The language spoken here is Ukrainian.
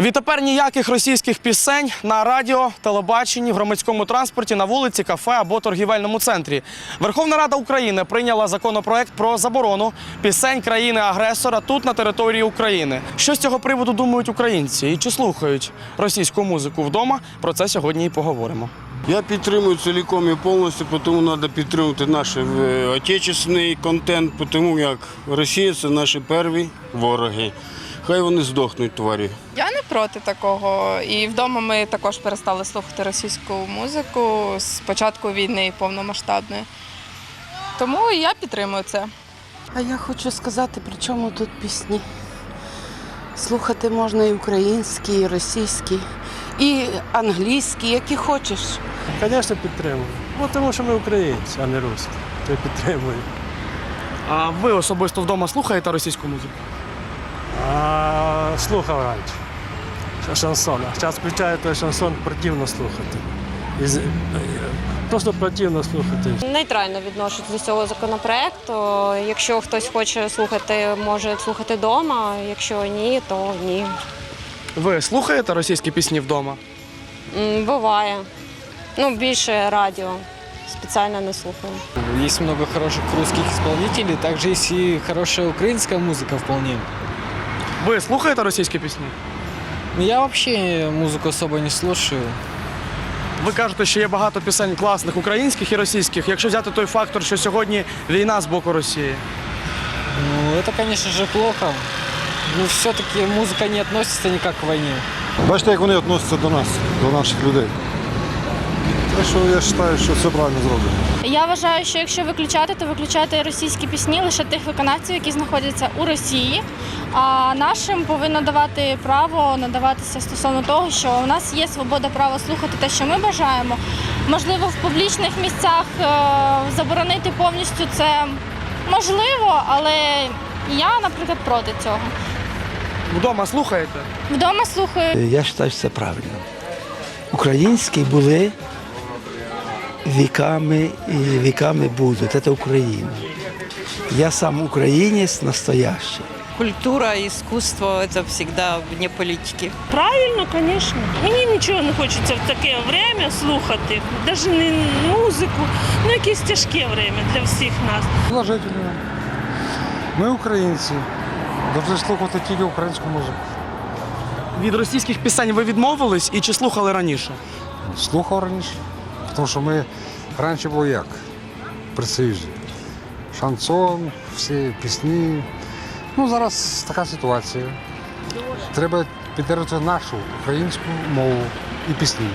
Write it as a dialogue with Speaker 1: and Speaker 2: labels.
Speaker 1: Відтепер ніяких російських пісень на радіо, телебаченні, в громадському транспорті, на вулиці, кафе або торгівельному центрі. Верховна Рада України прийняла законопроект про заборону пісень країни-агресора тут на території України. Що з цього приводу думають українці і чи слухають російську музику вдома? Про це сьогодні і поговоримо.
Speaker 2: Я підтримую цілком і повністю, тому треба підтримувати наш е, отечественний контент, тому як Росія це наші перві вороги. Хай вони здохнуть, тварі.
Speaker 3: Я не проти такого. І вдома ми також перестали слухати російську музику з початку війни повномасштабної. Тому і я підтримую це.
Speaker 4: А я хочу сказати, при чому тут пісні. Слухати можна і українські, і російські, і англійські, які хочеш.
Speaker 5: Звісно, підтримую. Ну, тому що ми українці, а не русські. То я підтримую.
Speaker 1: А ви особисто вдома слухаєте російську музику?
Speaker 5: А слухав раніше. Ш- Шансон. А зараз включаю той шансон, противно слухати. І Просто противно слухати.
Speaker 6: Нейтрально відношусь до цього законопроекту. Якщо хтось хоче слухати, може слухати вдома. Якщо ні, то ні.
Speaker 1: Ви слухаєте російські пісні вдома?
Speaker 6: М, Буває. Ну, більше радіо. Спеціально не слухаю.
Speaker 7: Есть много хороших русских исполнителей, также есть и хорошая украинская музыка вполне.
Speaker 1: Ви слухаєте російські пісні?
Speaker 7: Но я вообще музыку особо не слушаю.
Speaker 1: Ви кажете, що є багато пісень класних українських і російських. Якщо взяти той фактор, що сьогодні війна з боку Росії.
Speaker 7: Ну, это, конечно же, плохо. Но все-таки музыка не относится никак к войне.
Speaker 8: Бачите, як вони відносяться до нас, до наших людей. Так що я вважаю, що все правильно зроблено.
Speaker 9: Я вважаю, що якщо виключати, то виключати російські пісні лише тих виконавців, які знаходяться у Росії. А нашим повинно давати право надаватися стосовно того, що у нас є свобода права слухати те, що ми бажаємо. Можливо, в публічних місцях е, заборонити повністю це можливо, але я, наприклад, проти цього.
Speaker 1: Вдома слухаєте?
Speaker 9: Вдома слухаю
Speaker 10: Я вважаю, що це правильно. Українські були віками і віками будуть. Це Україна. Я сам українець настоящий.
Speaker 4: Культура, іскусство це завжди вне політики.
Speaker 11: Правильно, звісно. Мені нічого не хочеться в таке время слухати, навіть не музику, ну якесь тяжке время для всіх нас.
Speaker 8: Положительно. Ми українці. Повинні слухати тільки українську музику.
Speaker 1: Від російських пісень ви відмовились і чи слухали раніше?
Speaker 8: Слухав раніше. Тому що ми раніше було як? При Союзі. Шансон, всі пісні. Ну, зараз така ситуація. Треба підтримувати нашу українську мову і пісні.